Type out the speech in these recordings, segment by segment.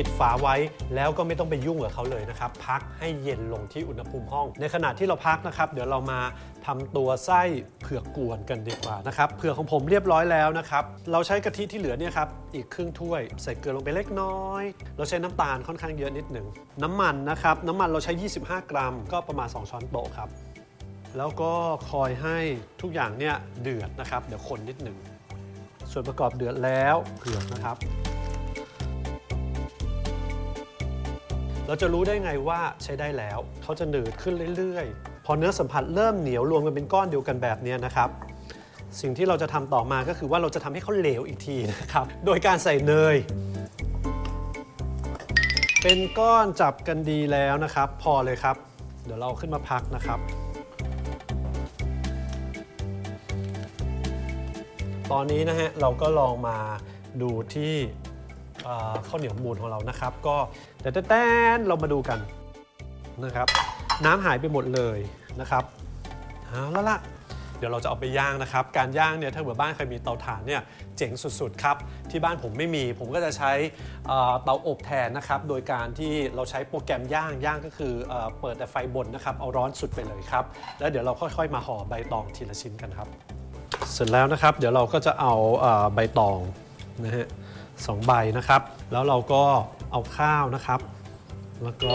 ปิดฝาไว้แล้วก็ไม่ต้องไปยุ่งกับเขาเลยนะครับ พักให้เย็นลงที่อุณหภูมิห้อง ในขณะที่เราพักนะครับ เดี๋ยวเรามาทำตัวไส้เผือกกวนกันดีกว่านะครับเผือกของผมเรียบร้อยแล้วนะครับ เราใช้กะทิที่เหลือเนี่ยครับอีกครึ่งถ้วย ใส่เกลือลงไปเล็กน้อย เราใช้น้ำตาลค่อนข้างเยอะนิดหนึ่งน้ำมันนะครับน้ำมันเราใช้ 25 กรัม ก็ประมาณ 2 ช้อนโต๊ะครับแล้วก็คอยให้ทุกอย่างเนี่ยเดือดนะครับ เดี๋ยวคนนิดหนึ่งส่วนประกอบเดือดแล้วเผือกนะครับ เราจะรู้ได้ไงว่าใช้ได้แล้ว เขาจะหนืดขึ้นเรื่อยๆ พอเนื้อสัมผัสเริ่มเหนียวรวมกันเป็นก้อนเดียวกันแบบนี้นะครับ สิ่งที่เราจะทำต่อมาก็คือว่าเราจะทำให้เขาเหลวอีกทีนะครับ โดยการใส่เนย เป็นก้อนจับกันดีแล้วนะครับ พอเลยครับ เดี๋ยวเราขึ้นมาพักนะครับ ตอนนี้นะฮะเราก็ลองมาดูที่ ข้าวเหนียวมูนของเรานะครับ ก็แต่แต่แต่เรามาดูกันนะครับ น้ำหายไปหมดเลยนะครับเอาแล้วล่ะเดี๋ยวเราจะเอาไปย่างนะครับ การย่างเนี่ยถ้าเกิดบ้านใครมีเตาถ่านเนี่ยเจ๋งสุดๆครับ ที่บ้านผมไม่มี ผมก็จะใช้เตาอบแทนนะครับ โดยการที่เราใช้โปรแกรมย่างย่างก็คือเอเปิดแต่ไฟบนนะครับ เอาร้อนสุดไปเลยครับ แล้วเดี๋ยวเราค่อยๆ มาห่อใบตองทีละชิ้นกันครับ เสร็จแล้วนะครับ เดี๋ยวเราก็จะเอาใบตองนะฮะ สองใบนะครับ แล้วเราก็เอาข้าวนะครับ แล้วก็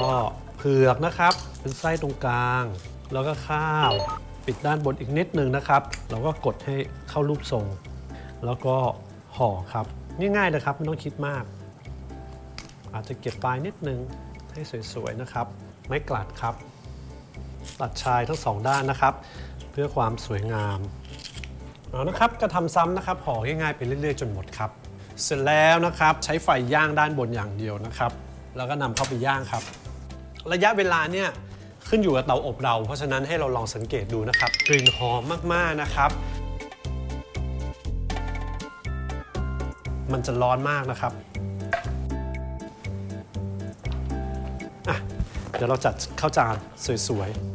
เผือกนะครับ เป็นไส้ตรงกลาง แล้วก็ข้าวปิดด้านบนอีกนิดนึงนะครับ เราก็กดให้เข้ารูปทรง แล้วก็ห่อครับง่ายๆนะครับไม่ต้องคิดมาก อาจจะเก็บปลายนิดนึงให้สวยๆนะครับ ไม่กลัดครับ ตัดชายทั้งสองด้านนะครับ เพื่อความสวยงามเอานะครับก็ทำซ้ำนะครับห่อง่ายๆไปเรื่อยๆ จนหมดครับ เสร็จแล้วนะครับใช้ไฟย่างด้านบนอย่างเดียวนะครับ แล้วก็นำเข้าไปย่างครับ ระยะเวลาเนี่ยขึ้นอยู่กับเตาอบเรา เพราะฉะนั้นให้เราลองสังเกตดูนะครับ กลิ่นหอมมากๆนะครับ มันจะร้อนมากนะครับอะเดี๋ยวเราจัดข้าวจานสวยๆ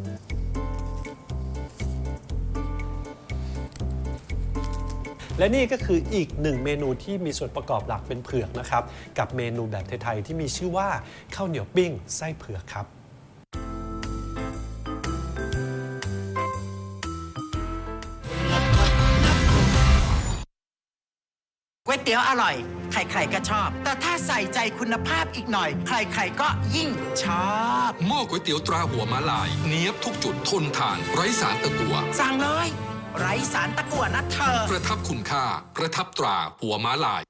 และนี่ก็คืออีกหนึ่งเมนูที่มีส่วนประกอบหลักเป็นเผือกนะครับ กับเมนูแบบไทยๆที่มีชื่อว่าข้าวเหนียวปิ้งไส้เผือกครับก๋วยเตี๋ยวอร่อย ใครๆก็ชอบ แต่ถ้าใส่ใจคุณภาพอีกหน่อย ใครๆก็ยิ่งชอบ หม้อก๋วยเตี๋ยวตราหัวม้าลาย เนี้ยบทุกจุดทนทานไร้สารตะกัว สั่งเลย ไร้สารตะกั่วนะเธอ ประทับคุณค่า ประทับตราหัวม้าลาย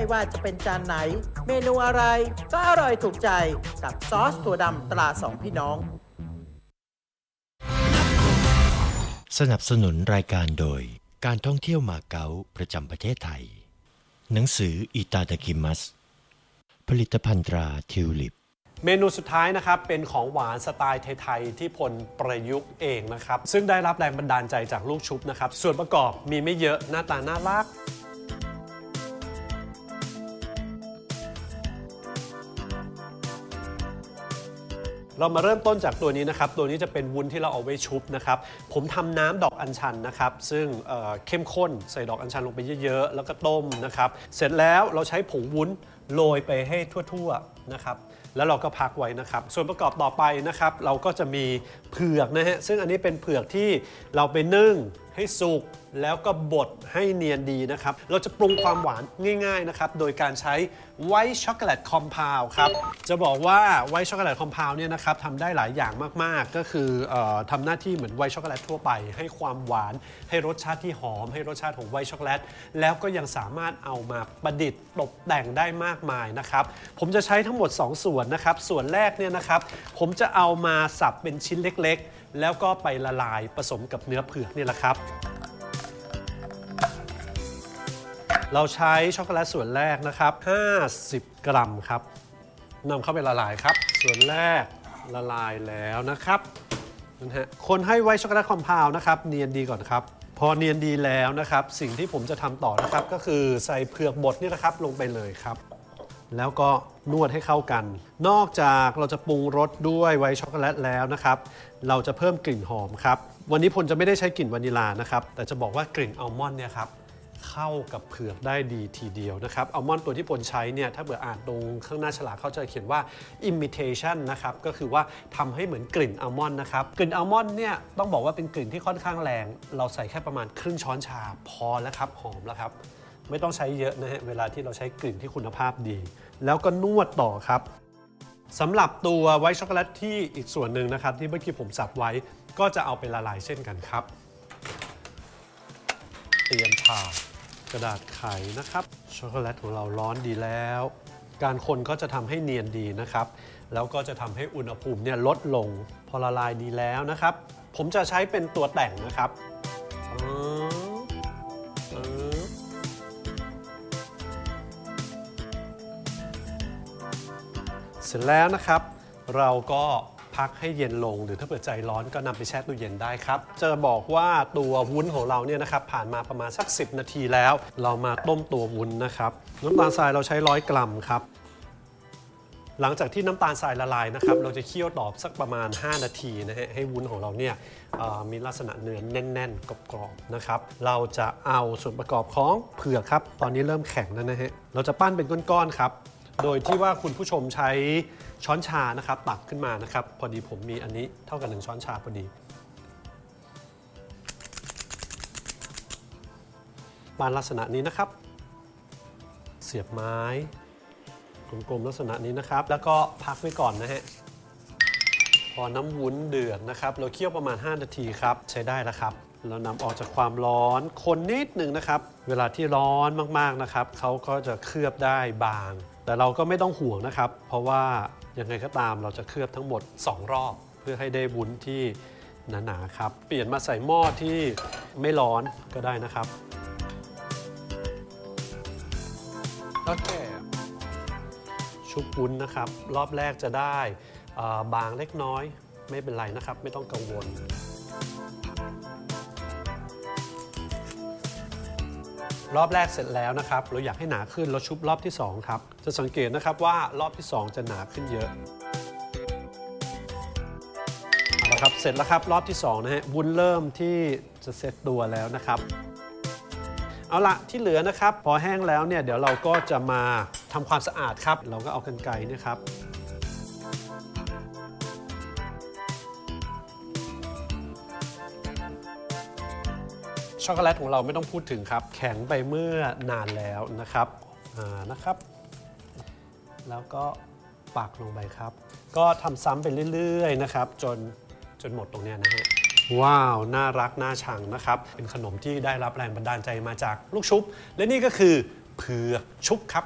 ไม่ว่าจะเป็นจานไหน เมนูอะไรก็อร่อยถูกใจกับซอสถั่วดำตราสองพี่น้อง สนับสนุนรายการโดย การท่องเที่ยวมาเก๊าประจำประเทศไทย หนังสืออิตาดากิมัส ผลิตภัณฑ์ตราทิวลิป เมนูสุดท้ายนะครับ เป็นของหวานสไตล์ไทย ๆ ที่พลประยุกต์เองนะครับ ซึ่งได้รับแรงบันดาลใจจากลูกชุบนะครับ ส่วนประกอบมีไม่เยอะหน้าตาน่ารัก เรามาเริ่มต้นจากตัวนี้นะครับ ตัวนี้จะเป็นวุ้นที่เราเอาไว้ชุบนะครับ ผมทำน้ำดอกอัญชันนะครับ ซึ่งเอ่อเข้มข้นใส่ดอกอัญชันลงไปเยอะๆ แล้วก็ต้มนะครับ เสร็จแล้วเราใช้ผงวุ้นโรยไปให้ทั่วๆนะครับ แล้วเราก็พักไว้นะครับ ส่วนประกอบต่อไปนะครับ เราก็จะมีเผือกนะฮะซึ่งอันนี้เป็นเผือกที่เราไปนึ่งให้สุกแล้วก็บดให้เนียนดีนะครับ เราจะปรุงความหวานง่ายๆนะครับ โดยการใช้ไวท์ช็อกโกแลตคอมเพลครับ จะบอกว่าไวท์ช็อกโกแลตคอมเพลเนี่ยนะครับทำได้หลายอย่างมากๆ ก็คือเออทำหน้าที่เหมือนไวท์ช็อกโกแลตทั่วไป ให้ความหวาน ให้รสชาติที่หอม ให้รสชาติของไวท์ช็อกโกแลต แล้วก็ยังสามารถเอามาประดิษฐ์ตกแต่งได้มากมายนะครับ ผมจะใช้ทั้งหมด 2 ส่วนนะครับ ส่วนแรกเนี่ยนะครับ ผมจะเอามาสับเป็นชิ้นเล็กๆ แล้วก็ไปละลายผสมกับเนื้อเผือกนี่แหละครับ เราใช้ช็อกโกแลตส่วนแรกนะครับ 50 กรัมครับนำเข้าไปละลายครับ ส่วนแรกละลายแล้วนะครับนะฮะคนให้ไว้ช็อกโกแลตคอมเพลนะครับ เนียนดีก่อนครับ พอเนียนดีแล้วนะครับ สิ่งที่ผมจะทำต่อนะครับ ก็คือใส่เผือกบดนี่นะครับลงไปเลยครับ แล้วก็นวดให้เข้ากัน นอกจากเราจะปรุงรสด้วยไวท์ช็อกโกแลตแล้วนะครับ เราจะเพิ่มกลิ่นหอมครับ วันนี้ผมจะไม่ได้ใช้กลิ่นวานิลานะครับ แต่จะบอกว่ากลิ่นอัลมอนด์เนี่ยครับเข้ากับเผือกได้ดีทีเดียวนะครับอัลมอนด์ตัวที่ปนใช้เนี่ยถ้าเบื่ออ่านตรงข้างหน้าฉลากเขาจะเขียนว่า imitation นะครับก็คือว่าทำให้เหมือนกลิ่นอัลมอนด์นะครับกลิ่นอัลมอนด์เนี่ยต้องบอกว่าเป็นกลิ่นที่ค่อนข้างแรง เราใส่แค่ประมาณครึ่งช้อนชาพอแล้วครับหอมแล้วครับ ไม่ต้องใช้เยอะนะฮะเวลาที่เราใช้กลิ่นที่คุณภาพดี แล้วก็นวดต่อครับสำหรับตัวไวท์ช็อกโกแลตที่อีกส่วนหนึ่งนะครับ ที่เมื่อกี้ผมสับไว้ก็จะเอาไปละลายเช่นกันครับ เตรียมผ่ากระดาษไขนะครับช็อกโกแลตของเราร้อนดีแล้ว การคนก็จะทำให้เนียนดีนะครับ แล้วก็จะทำให้อุณหภูมิเนี่ยลดลงพอละลายดีแล้วนะครับ ผมจะใช้เป็นตัวแต่งนะครับ เสร็จแล้วนะครับ เราก็พักให้เย็นลง หรือถ้าเปิดใจร้อนก็นำไปแช่ตู้เย็นได้ครับ จะบอกว่าตัววุ้นของเราเนี่ยนะครับผ่านมาประมาณสัก 10 นาทีแล้ว เรามาต้มตัววุ้นนะครับน้ำตาลทรายเราใช้ร้อยกรัมครับหลังจากที่น้ำตาลทรายละลายนะครับ เราจะเคี่ยวต่อสักประมาณ 5 นาทีนะฮะ ให้วุ้นของเราเนี่ยมีลักษณะเนื้อแน่น ๆ กรอบๆนะครับ เราจะเอาส่วนประกอบของเผือกครับ ตอนนี้เริ่มแข็งแล้วนะฮะ เราจะปั้นเป็นก้อนๆครับ โดยที่ว่าคุณผู้ชมใช้ช้อนชานะครับ ตักขึ้นมานะครับ พอดีผมมีอันนี้เท่ากับหนึ่งช้อนชาพอดีปานลักษณะนี้นะครับ เสียบไม้กลมๆลักษณะนี้นะครับ แล้วก็พักไว้ก่อนนะฮะพอน้ำวุ้นเดือดนะครับ เราเคี่ยวประมาณ 5 นาทีครับ ใช้ได้แล้วครับ เรานำออกจากความร้อนคนนิดหนึ่งนะครับ เวลาที่ร้อนมากๆนะครับเขาก็จะเคลือบได้บาง แต่เราก็ไม่ต้องห่วงนะครับ เพราะว่ายังไงก็ตามเราจะเคลือบทั้งหมด 2 รอบ เพื่อให้ได้วุ้นที่หนาๆครับ เปลี่ยนมาใส่หม้อที่ไม่ร้อนก็ได้นะครับ โอเค ชุบวุ้นนะครับ รอบแรกจะได้อ่าบางเล็กน้อยไม่เป็นไรนะครับ ไม่ต้องกังวล รอบแรกเสร็จแล้วนะครับ เราอยากให้หนาขึ้นเราชุบรอบที่ 2 ครับ จะสังเกตนะครับว่ารอบที่ 2 จะหนาขึ้นเยอะเอาละครับเสร็จแล้วครับรอบที่2นะฮะวุ้นเริ่มที่จะเซตตัวแล้วนะครับ เอาละที่เหลือนะครับ พอแห้งแล้วเนี่ยเดี๋ยวเราก็จะมาทำความสะอาดครับ เราก็เอากันไกรนะครับ ช็อกโกแลตของเราไม่ต้องพูดถึงครับ แข็งไปเมื่อนานแล้วนะครับอ่านะครับ แล้วก็ปักลงไปครับ ก็ทำซ้ำไปเรื่อยๆนะครับ จนจนหมดตรงเนี้ยนะฮะว้าว น่ารัก น่าชังนะครับ เป็นขนมที่ได้รับแรงบันดาลใจมาจากลูกชุบ และนี่ก็คือเผือกชุบครับ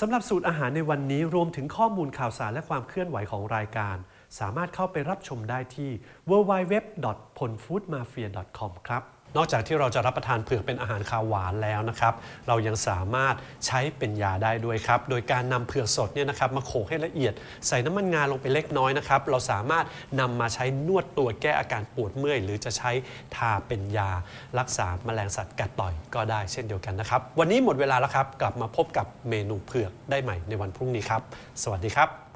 สำหรับสูตรอาหารในวันนี้รวมถึงข้อมูลข่าวสารและความเคลื่อนไหวของรายการ สามารถเข้าไปรับชมได้ที่ www.polfoodmafia.com ครับ นอกจากที่เราจะรับประทานเผือกเป็นอาหารคาวหวานแล้วนะครับ เรายังสามารถใช้เป็นยาได้ด้วยครับ โดยการนำเผือกสดเนี่ยนะครับมาโขลกให้ละเอียด ใส่น้ำมันงาลงไปเล็กน้อยนะครับ เราสามารถนำมาใช้นวดตัวแก้อาการปวดเมื่อย หรือจะใช้ทาเป็นยา รักษาแมลงสัตว์กัดต่อยก็ได้เช่นเดียวกันนะครับ วันนี้หมดเวลาแล้วครับ กลับมาพบกับเมนูเผือกได้ใหม่ในวันพรุ่งนี้ครับ สวัสดีครับ